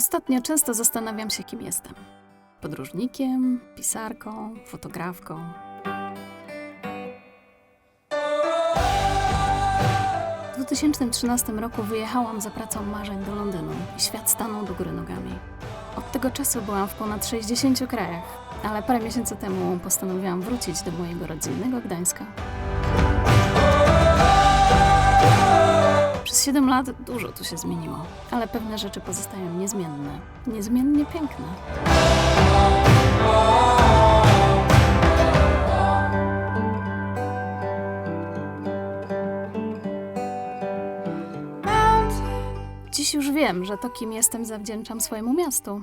Ostatnio często zastanawiam się, kim jestem. Podróżnikiem, pisarką, fotografką. W 2013 roku wyjechałam za pracą marzeń do Londynu i świat stanął do góry nogami. Od tego czasu byłam w ponad 60 krajach, ale parę miesięcy temu postanowiłam wrócić do mojego rodzinnego Gdańska. Przez 7 lat dużo tu się zmieniło, ale pewne rzeczy pozostają niezmienne, niezmiennie piękne. Dziś już wiem, że to, kim jestem, zawdzięczam swojemu miastu.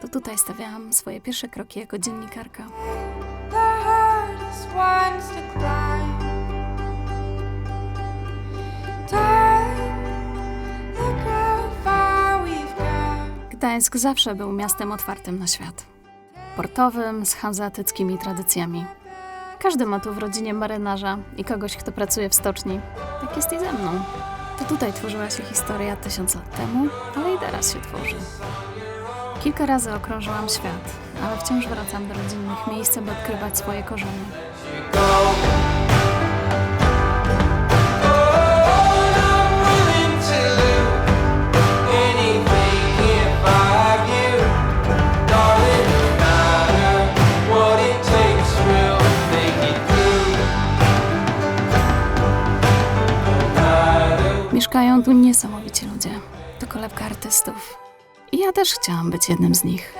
To tutaj stawiałam swoje pierwsze kroki jako dziennikarka. Gdańsk zawsze był miastem otwartym na świat. Portowym, z hanzeatyckimi tradycjami. Każdy ma tu w rodzinie marynarza i kogoś, kto pracuje w stoczni. Tak jest i ze mną. To tutaj tworzyła się historia tysiąc lat temu, ale i teraz się tworzy. Kilka razy okrążyłam świat, ale wciąż wracam do rodzinnych miejsc, aby odkrywać swoje korzenie. Mieszkają tu niesamowici ludzie. To kolebka artystów. I ja też chciałam być jednym z nich.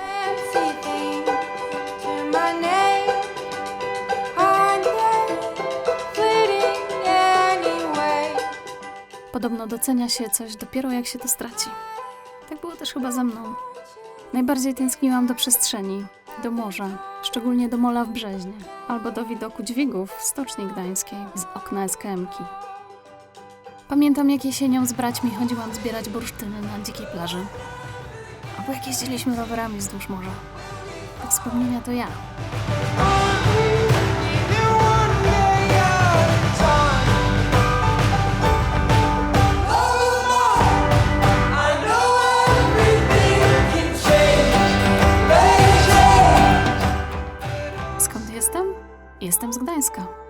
Podobno docenia się coś dopiero jak się to straci. Tak było też chyba ze mną. Najbardziej tęskniłam do przestrzeni, do morza, szczególnie do mola w Brzeźnie, albo do widoku dźwigów w Stoczni Gdańskiej z okna SKM-ki. Pamiętam, jak jesienią z braćmi chodziłam zbierać bursztyny na dzikiej plaży. Albo jak jeździliśmy rowerami wzdłuż morza. Te wspomnienia to ja. Skąd jestem? Jestem z Gdańska.